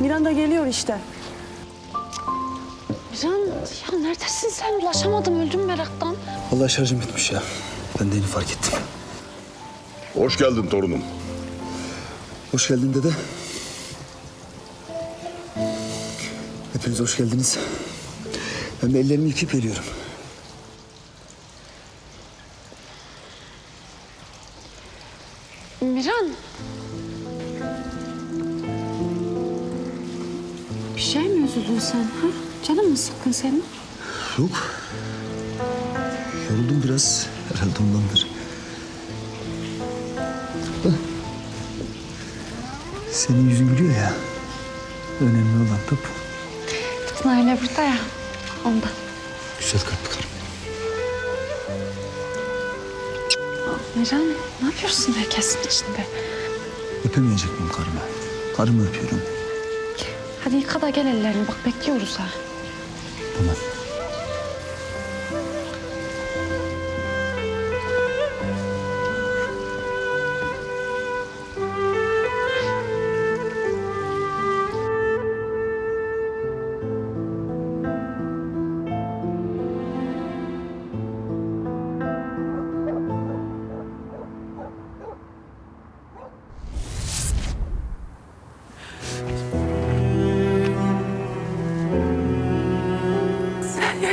Miranda geliyor işte. Miran ya neredesin sen? Ulaşamadım öldüm meraktan. Vallahi şarjım bitmiş ya. Ben de yeni fark ettim. Hoş geldin torunum. Hoş geldin dede. Hepiniz hoş geldiniz. Ben de ellerimi yıkayıp geliyorum. Miran. Bir şey mi üzüldün sen? Ha? Canın mı sıkkın senin? Yok. Yoruldum biraz. Herhalde ondandır. Da. Senin yüzün gülüyor ya. Önemli olan da bu. Tutma öyle burada ya. Ondan. Güzel kalpli karım. Miran ne yapıyorsun herkesin içinde? Öpemeyecek miyim karımı? Karımı öpüyorum. Hadi yıka da gel ellerini bak bekliyoruz ha. Tamam.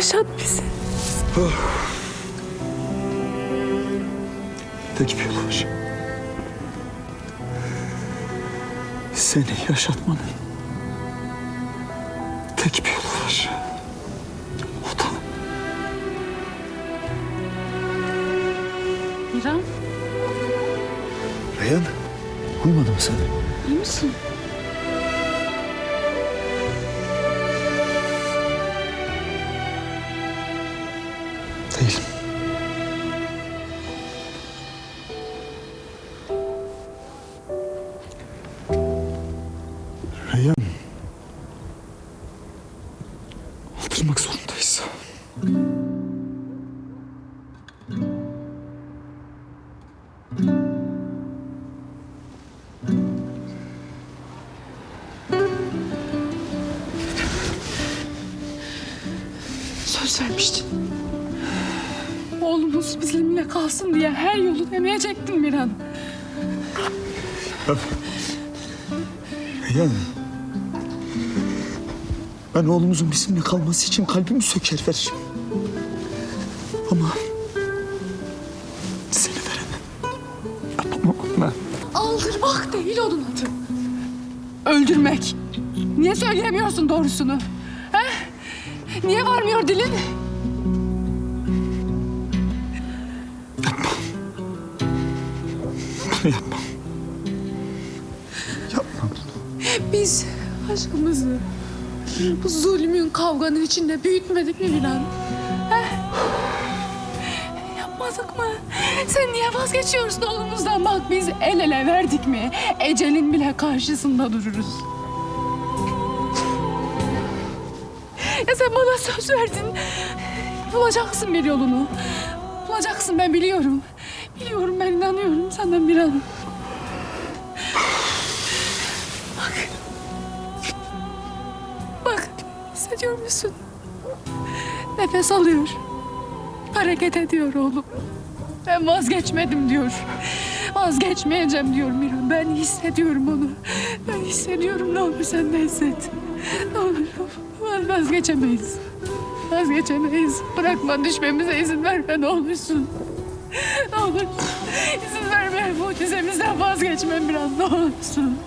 Yaşat bizi. Tek bir var. Seni yaşatmanın tek bir yolu var. O da Miran Reyhan. Uyumadın mı sen? iyi misin? Değilim. Reyhan. Aldırmak zorundayız. Söz vermiştin. Oğlumuz bizimle kalsın diye her yolu deneyecektin Miran. Reyhan. Ben oğlumuzun bizimle kalması için kalbimi söker veririm. Ama seni veremem. Yapamam ben. Aldırmak değil onun adı. Öldürmek. Niye söyleyemiyorsun doğrusunu? He? Niye varmıyor dilin? Bunu yapmam. Yapmam. Biz aşkımızı bu zulmün kavganın içinde büyütmedik mi? He? Yapmadık mı? Sen niye vazgeçiyorsun oğlumuzdan? Bak biz el ele verdik mi? Ecelin bile karşısında dururuz. Ya sen bana söz verdin. Bulacaksın bir yolunu. Bulacaksın ben biliyorum. Biliyorum ben inanıyorum senden bir an. Bak hissediyor musun? Nefes alıyor. Hareket ediyor oğlum. Ben vazgeçmedim diyor. Vazgeçmeyeceğim diyor Miran. Ben hissediyorum onu. Ben hissediyorum ne olur sen de hisset. Ne olur vazgeçemeyiz. Vazgeçemeyiz. Bırakma düşmemize izin verme ne olursun. Olur izin verme mucizemizden vazgeçme Miran ne olursun.